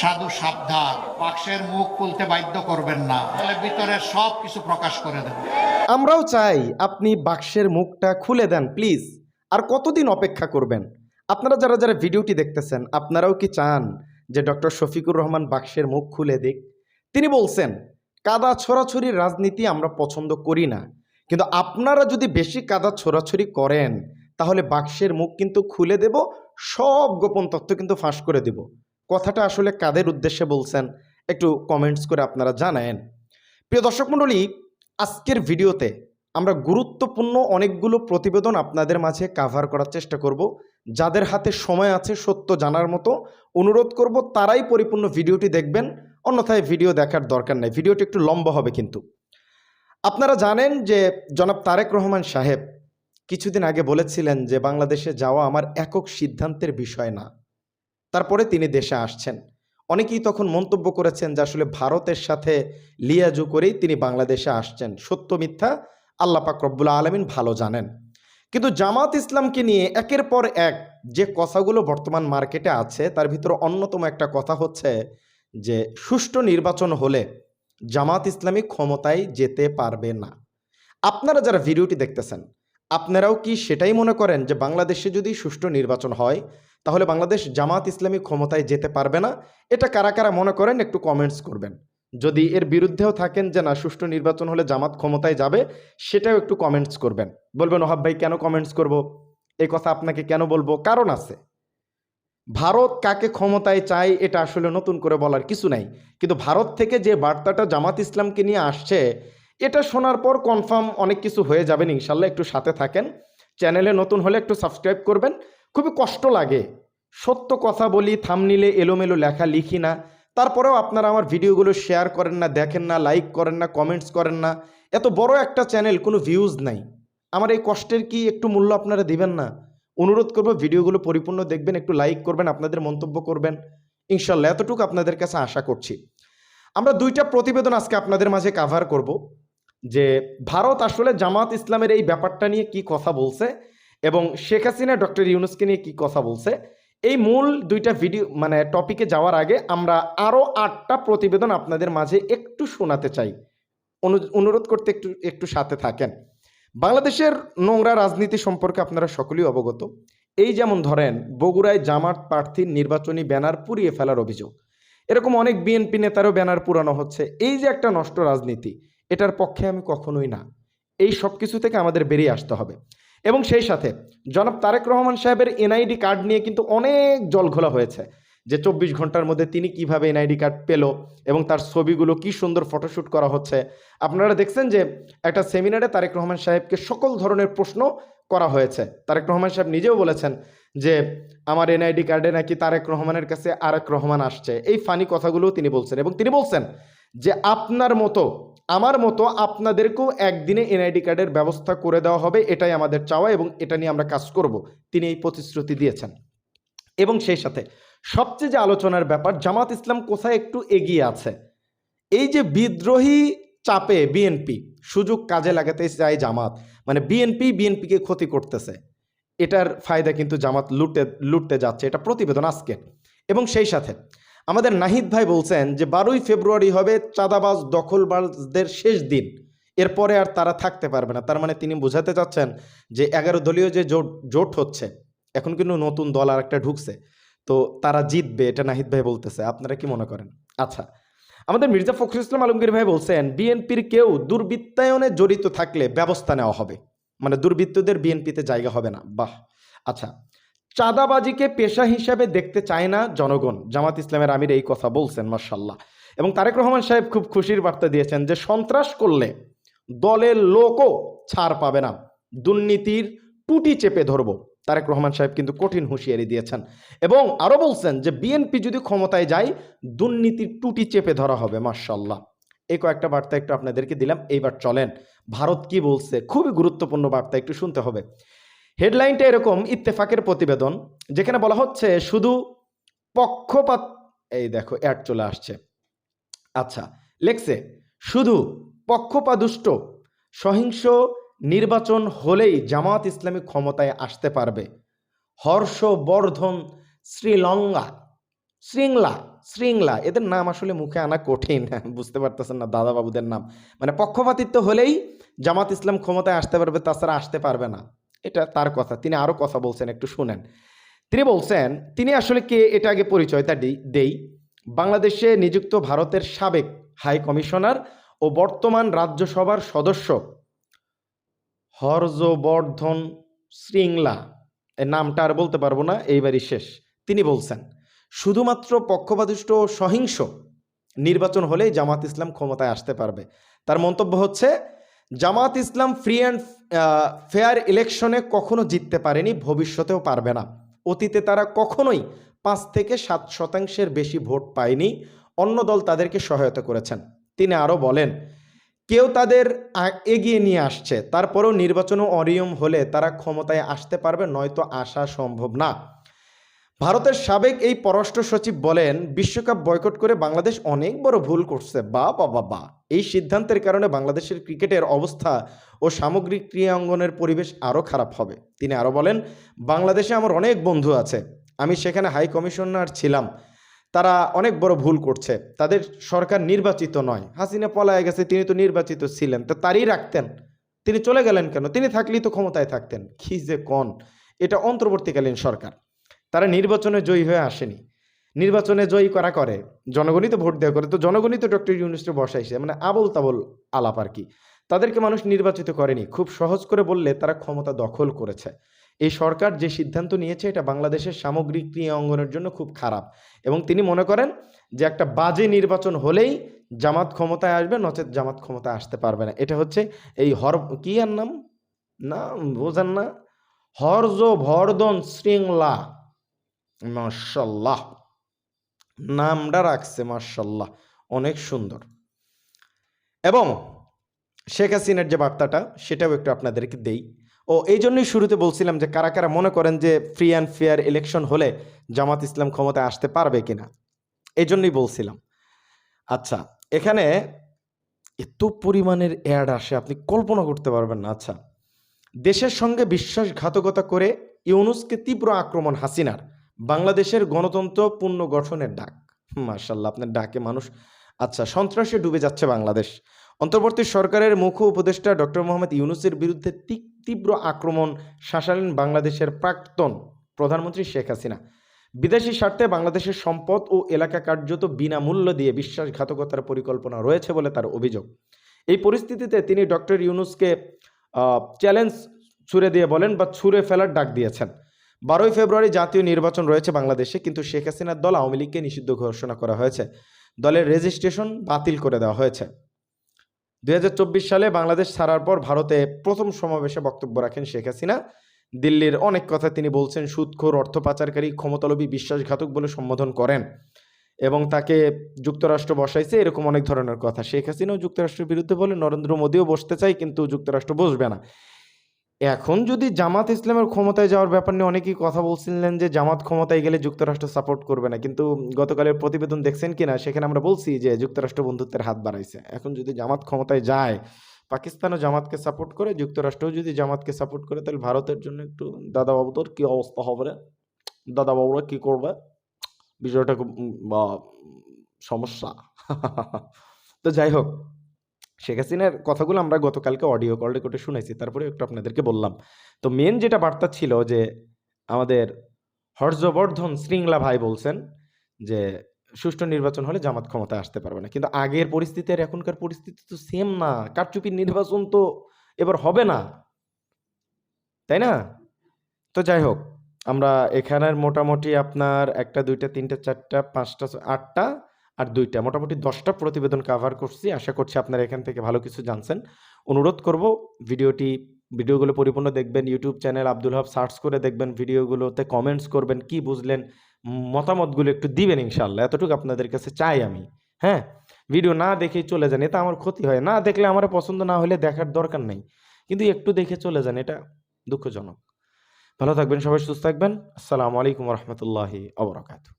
সাধু সাবধান। বাক্সের মুখ খুলতে বাধ্য করবেন না। তাহলে ভিতরের সব কিছু প্রকাশ করে দেবে। আমরাও চাই আপনি বাক্সের মুখটা খুলে দেন, প্লিজ। আর কতদিন অপেক্ষা করবেন? আপনারা যারা যারা ভিডিওটি দেখতেছেন, আপনারাও কি চান যে ডক্টর শফিকুর রহমান বাক্সের মুখ খুলে দিক? তিনি বলছেন, কাদা ছোড়াছড়ির রাজনীতি আমরা পছন্দ করি না। কিন্তু আপনারা যদি বেশি কাদা ছোড়াছড়ি করেন, তাহলে বাক্সের মুখ কিন্তু খুলে দেব, সব গোপন তথ্য কিন্তু ফাঁস করে দেব। কথাটা আসলে কাদের উদ্দেশ্যে বলছেন একটু কমেন্টস করে আপনারা জানায়েন। প্রিয় দর্শক মণ্ডলী, আজকের ভিডিওতে আমরা গুরুত্বপূর্ণ অনেকগুলো প্রতিবেদন আপনাদের মাঝে কাভার করার চেষ্টা করব। যাদের হাতে সময় আছে সত্য জানার মতো অনুরোধ করব, তারাই পরিপূর্ণ ভিডিওটি দেখবেন। অন্যথায় ভিডিও দেখার দরকার নেই। ভিডিওটি একটু লম্বা হবে কিন্তু। আপনারা জানেন যে জনাব তারেক রহমান সাহেব কিছুদিন আগে বলেছিলেন যে বাংলাদেশে যাওয়া আমার একক সিদ্ধান্তের বিষয় না। তারপরে তিনি দেশে আসছেন। অনেকেই তখন মন্তব্য করেছেন যে আসলে ভারতের সাথে লিয়াজু করেই তিনি বাংলাদেশে আসছেন। সত্য, মিথ্যা আল্লাহ পাক রব্বুল আলমিন ভালো জানেন। কিন্তু জামাত ইসলামকে নিয়ে একের পর এক যে কথাগুলো বর্তমান মার্কেটে আছে, তার ভিতরে অন্যতম একটা কথা হচ্ছে যে, সুষ্ঠু নির্বাচন হলে জামাত ইসলামী ক্ষমতায় যেতে পারবে না। আপনারা যারা ভিডিওটি দেখতেছেন, আপনারাও কি সেটাই মনে করেন যে বাংলাদেশে যদি সুষ্ঠু নির্বাচন হয় তাহলে বাংলাদেশ জামাত ইসলামী ক্ষমতায় যেতে পারবে না। এটা কারা কারা মনে করেন একটু কমেন্টস করবেন। যদি এর বিরুদ্ধেও থাকেন যে না, সুষ্ঠু নির্বাচন হলে জামাত ক্ষমতায় যাবে, সেটাও একটু কমেন্টস করবেন। বলবেন ওহাব ভাই, কেন কমেন্টস করব? এই কথা আপনাকে কেন বলব? কারণ আছে। ভারত কাকে ক্ষমতায় চায়, এটা আসলে নতুন করে বলার কিছু নাই। কিন্তু ভারত থেকে যে বার্তাটা জামাত ইসলামকে নিয়ে আসছে, এটা শোনার পর কনফার্ম অনেক কিছু হয়ে যাবেন। ইনশাল্লাহ একটু সাথে থাকেন। চ্যানেলে নতুন হলে একটু সাবস্ক্রাইব করবেন। খুবই কষ্ট লাগে। সত্য কথা বলি থামনিলে এলোমেলো লেখা লিখি না। তারপরেও আপনারা আমার ভিডিওগুলো শেয়ার করেন না, দেখেন না লাইক করেন না কমেন্টস করেন না। এত বড় একটা চ্যানেল কোনো ভিউজ নাই। আমার এই কষ্টের কি একটু মূল্য আপনারা দিবেন না? অনুরোধ করব ভিডিওগুলো পরিপূর্ণ দেখবেন, একটু লাইক করবেন, আপনাদের মন্তব্য করবেন। ইনশাল্লাহ এতটুকু আপনাদের কাছে আশা করছি। আমরা দুইটা প্রতিবেদন আজকে আপনাদের মাঝে কাভার করব। যে ভারত আসলে জামাত ইসলামের এই ব্যাপারটা নিয়ে কি কথা বলছে এবং শেখ হাসিনা ডক্টর ইউনুসকে নিয়ে কি কথা বলছে? এই মূল দুইটা ভিডিও মানে টপিকে যাওয়ার আগে আমরা আরও আটটা প্রতিবেদন আপনাদের মাঝে একটু শোনাতে চাই। অনু- অনুরোধ করতে একটু একটু সাথে থাকেন। বাংলাদেশের নোংরা রাজনীতি সম্পর্কে আপনারা সকলেই অবগত। এই যেমন ধরেন, বগুড়ায় জামাত প্রার্থীর নির্বাচনী ব্যানার পুড়িয়ে ফেলার অভিযোগ। এরকম অনেক বিএনপি নেতারও ব্যানার পুরানো হচ্ছে। এই যে একটা নষ্ট রাজনীতি, এটার পক্ষে আমি কখনোই না। এই সব কিছু থেকে আমাদের বেরিয়ে আসতে হবে। এবং সেই সাথে জনাব তারেক রহমান সাহেবের এনআইডি কার্ড নিয়ে কিন্তু অনেক জলঘোলা হয়েছে যে চব্বিশ ঘণ্টার মধ্যে তিনি কীভাবে এনআইডি কার্ড পেল এবং তার ছবিগুলো কি সুন্দর ফটোশ্যুট করা হচ্ছে। আপনারা দেখছেন যে একটা সেমিনারে তারেক রহমান সাহেবকে সকল ধরনের প্রশ্ন করা হয়েছে। তারেক রহমান সাহেব নিজেও বলেছেন যে, আমার এনআইডি কার্ডে নাকি তারেক রহমানের কাছে আরেক রহমান আসছে। এই ফানি কথাগুলোও তিনি বলছেন এবং তিনি বলছেন যে, আপনার মতো আমার মতো আপনাদেরকেও একদিনে এনআইডি কার্ডের ব্যবস্থা করে দেওয়া হবে, এটাই আমাদের চাওয়া এবং এটা নিয়ে আমরা কাজ করব। তিনি এই প্রতিশ্রুতি দিয়েছেন। এবং সেই সাথে সবচেয়ে যে আলোচনার ব্যাপার, জামাত ইসলাম কোথায় একটু এগিয়ে আছে? এই যে বিদ্রোহী চাপে বিএনপি, সুযোগ কাজে লাগাতে চায় জামাত। মানে বিএনপি বিএনপিকে ক্ষতি করতেছে। এটার ফায়দা কিন্তু জামাত লুটে, লুটতে যাচ্ছে। এটা প্রতিবেদন আজকে এবং সেই সাথে আমাদের নাহিদ ভাই বলছেন যে, বারোই ফেব্রুয়ারি হবে চাঁদাবাজ দখলবাজদের শেষ দিন। এরপরে আর তারা থাকতে পারবে না। তার মানে তিনি বোঝাতে চাচ্ছেন যে, এগারো দলীয় যে জোট জোট হচ্ছে, এখন কিন্তু নতুন দল আর একটা ঢুকছে। তো তারা জিতবে এটা নাহিদ ভাই বলতেছে। আপনারা কি মনে করেন? আচ্ছা আমাদের মির্জা ফখরুল ইসলাম আলমগীর ভাই বলছেন, বিএনপির কেউ দুর্বৃত্তায়নে জড়িত থাকলে ব্যবস্থা নেওয়া হবে। মানে দুর্বৃত্তদের বিএনপিতে জায়গা হবে না। বাহ আচ্ছা। চাঁদাবাজিকে পেশা হিসাবে দেখতে চায় না জনগণ। জামাত ইসলামের আমির এই কথা বলছেন মার্শাল্লাহ এবং তারেক রহমান সাহেব খুব খুশির বার্তা দিয়েছেন যে সন্ত্রাস করলে দলের লোকও ছাড় পাবে না। দুর্নীতির টুটি চেপে ধরবো। তারেক রহমান সাহেব কিন্তু কঠিন হুঁশিয়ারি দিয়েছেন। এবং আরও বলছেন যে বিএনপি যদি ক্ষমতায় যায়, দুর্নীতির টুটি চেপে ধরা হবে মার্শাল্লাহ এই কয়েকটা বার্তা একটু আপনাদেরকে দিলাম। এইবার চলেন। ভারত কি বলছে? খুবই গুরুত্বপূর্ণ বার্তা, একটু শুনতে হবে। হেডলাইনটা এরকম ইত্তেফাকের প্রতিবেদন, যেখানে বলা হচ্ছে শুধু পক্ষপাত, এই দেখো অ্যাড চলে আসছে। আচ্ছা লেখছে, শুধু পক্ষপাদুষ্ট, সহিংস নির্বাচন হলেই জামাত ইসলামী ক্ষমতায় আসতে পারবে। হর্ষবর্ধন শ্রীলঙ্কা শৃঙ্গলা শ্রীংলা, এদের নাম আসলে মুখে আনা কঠিন, বুঝতে পারতেছেন না দাদা বাবুদের নাম। মানে পক্ষপাতিত্ব হলেই জামাত ইসলাম ক্ষমতায় আসতে পারবে, তাছাড়া আসতে পারবে না। এটা তার কথা, তিনি আরও কথা বলছেন, একটু শুনেন। তিনি বলছেন, তিনি আসলে কে? এটা আগে পরিচয়টা দেই- বাংলাদেশে নিযুক্ত ভারতের সাবেক হাই কমিশনার ও বর্তমান রাজ্যসভার সদস্য হর্ষবর্ধন শ্রীংলা। এই নামটা আর বলতে পারব না, এইবারই শেষ। তিনি বলছেন, শুধুমাত্র পক্ষপাতিষ্ঠ সহিংস নির্বাচন হলেই জামাত ইসলাম ক্ষমতায় আসতে পারবে। তার মন্তব্য হচ্ছে Jamaat Islam free and fair ইলেকশনে কখনো জিততে পারেনি, ভবিষ্যতেও পারবে না। অতীতে তারা কখনোই পাঁচ থেকে সাত শতাংশের বেশি ভোট পায়নি, অন্য দল তাদেরকে সহায়তা করেছেন। তিনি আরও বলেন, কেউ তাদের এগিয়ে নিয়ে আসছে, তারপরেও নির্বাচনও অনিয়ম হলে তারা ক্ষমতায় আসতে পারবে, নয়তো আসা সম্ভব না। ভারতের সাবেক এই পররাষ্ট্র সচিব বলেন, বিশ্বকাপ বয়কট করে বাংলাদেশ অনেক বড় ভুল করছে। বা বা বা এই সিদ্ধান্তের কারণে বাংলাদেশের ক্রিকেটের অবস্থা ও সামগ্রিক ক্রীড়াঙ্গনের পরিবেশ আরও খারাপ হবে। তিনি আরও বলেন, বাংলাদেশে আমার অনেক বন্ধু আছে। আমি সেখানে হাই কমিশনার ছিলাম। তারা অনেক বড় ভুল করছে। তাদের সরকার নির্বাচিত নয়। হাসিনা পলায় গেছে, তিনি তো নির্বাচিত ছিলেন। তো তারই রাখতেন। তিনি চলে গেলেন কেন? তিনি থাকলেই তো ক্ষমতায় থাকতেন। কি যে কন! এটা অন্তর্বর্তীকালীন সরকার। তারা নির্বাচনে জয়ী হয়ে আসেনি। নির্বাচনে জয়ী করা করে? জনগণই তো ভোট দেওয়া করে। তো জনগণই তো ডক্টর ইউনুসকে বসাইছে। মানে আবল তাবল আলাপ আর কি। তাদেরকে মানুষ নির্বাচিত করেনি। খুব সহজ করে বললে তারা ক্ষমতা দখল করেছে। এই সরকার যে সিদ্ধান্ত নিয়েছে, এটা বাংলাদেশের সামগ্রিক ক্রিয়া অঙ্গনের জন্য খুব খারাপ। এবং তিনি মনে করেন যে একটা বাজে নির্বাচন হলেই জামাত ক্ষমতায় আসবে, নচেত জামাত ক্ষমতায় আসতে পারবে না। এটা হচ্ছে এই হর, কি আর নাম? না, বোঝেন না। হরজ ভর্দন শৃঙ্খলা মার্শাল্লাহ নামটা রাখছে মার্শাল্লাহ অনেক সুন্দর। এবং শেখ হাসিনার যে বার্তাটা, সেটাও একটু আপনাদেরকে দেই। ও এই জন্যই শুরুতে বলছিলাম যে কারা কারা মনে করেন যে ফ্রি অ্যান্ড ফেয়ার ইলেকশন হলে জামাত ইসলাম ক্ষমতায় আসতে পারবে কিনা? এই জন্যই বলছিলাম। আচ্ছা এখানে এত পরিমাণের অ্যাড আসে, আপনি কল্পনা করতে পারবেন না। আচ্ছা দেশের সঙ্গে বিশ্বাসঘাতকতা করে ইউনুসকে তীব্র আক্রমণ হাসিনার। বাংলাদেশের গণতন্ত্র পুনর্গঠনের ডাক। মার্শাল্লাহ আপনার ডাকে মানুষ আচ্ছা সন্ত্রাসে ডুবে যাচ্ছে বাংলাদেশ। অন্তর্বর্তী সরকারের মুখ্য উপদেষ্টা ডক্টর মোহাম্মদ ইউনুসের বিরুদ্ধে তীব্র আক্রমণ শাসালেন বাংলাদেশের প্রাক্তন প্রধানমন্ত্রী শেখ হাসিনা। বিদেশি স্বার্থে বাংলাদেশের সম্পদ ও এলাকা কার্যত বিনামূল্য দিয়ে বিশ্বাসঘাতকতার পরিকল্পনা রয়েছে বলে তার অভিযোগ। এই পরিস্থিতিতে তিনি ডক্টর ইউনুসকে চ্যালেঞ্জ ছুড়ে দিয়ে বলেন বা ছুড়ে ফেলার ডাক দিয়েছেন। বারোই ফেব্রুয়ারি জাতীয় নির্বাচন রয়েছে বাংলাদেশে, কিন্তু শেখ হাসিনার দল আওয়ামী লীগকে নিষিদ্ধ ঘোষণা করা হয়েছে। দলের রেজিস্ট্রেশন বাতিল করে দেওয়া হয়েছে। দু হাজার চব্বিশ সালে বাংলাদেশ ছাড়ার পর ভারতে প্রথম সমাবেশে বক্তব্য রাখেন শেখ হাসিনা। দিল্লির অনেক কথা তিনি বলছেন, সুদখোর, অর্থ পাচারকারী, ক্ষমতালোভী, বিশ্বাসঘাতক বলে সম্বোধন করেন এবং তাকে যুক্তরাষ্ট্র বসাইছে, এরকম অনেক ধরনের কথা। শেখ হাসিনাও যুক্তরাষ্ট্রের বিরুদ্ধে বলে, নরেন্দ্র মোদীও বসতে চায় কিন্তু যুক্তরাষ্ট্র বসবে না। এখন যদি জামাত ইসলামের ক্ষমতায় যাওয়ার ব্যাপার নিয়ে অনেকেই কথা বলছিলেন যে জামাত ক্ষমতায় গেলে যুক্তরাষ্ট্র সাপোর্ট করবে না। কিন্তু গতকালের প্রতিবেদন দেখছেন কিনা? সেখানে আমরা বলছি যে যুক্তরাষ্ট্র বন্ধুত্বের হাত বাড়াইছে। এখন যদি জামাত ক্ষমতায় যায়, পাকিস্তানও জামাতকে সাপোর্ট করে, যুক্তরাষ্ট্রও যদি জামাতকে সাপোর্ট করে, তাহলে ভারতের জন্য একটু দাদাবাবু তোর কি অবস্থা হবে রে? দাদাবাবুরা কী করবে? বিষয়টা খুব সমস্যা। তো যাই হোক শেখ হাসিনার কথাগুলো আমরা গতকালকে অডিও কল রেকর্ডে শুনেছি তারপরে একটু আপনাদেরকে বললাম। তো মেন যেটা বার্তা ছিল যে, আমাদের হর্ষবর্ধন শৃঙ্গলা ভাই বলছেন যে, সুষ্ঠু নির্বাচন হলে জামাত ক্ষমতা আসতে পারবে না। কিন্তু আগের পরিস্থিতি আর এখনকার পরিস্থিতি তো সেম না। কারচুপির নির্বাচন তো এবার হবে না। তাই না? তো যাই হোক, আমরা এখানের মোটামুটি আপনার একটা, দুইটা, তিনটা, চারটা, পাঁচটা আটটা আর দুইটা, মোটামুটি দশটা প্রতিবেদন কাভার করছি। আশা করছি আপনারা এখান থেকে ভালো কিছু জানছেন। অনুরোধ করব, ভিডিওটি, ভিডিওগুলো পরিপূর্ণ দেখবেন YouTube channel Abdul Hab search করে দেখবেন, ভিডিওগুলোতে কমেন্টস করবেন, কি বুঝলেন, মতামতগুলো একটু দিবেন ইনশাল্লাহ এতটুকু আপনাদের কাছে চাই আমি। হ্যাঁ? ভিডিও না দেখেই চলে যান এটা আমার ক্ষতি হয়। না দেখলে আমার পছন্দ না হলে দেখার দরকার নেই। কিন্তু একটু দেখে চলে যান, এটা দুঃখজনক। ভালো থাকবেন, সবাই সুস্থ থাকবেন। আসসালামু আলাইকুম রহমতুল্লাহি আবরাকাতু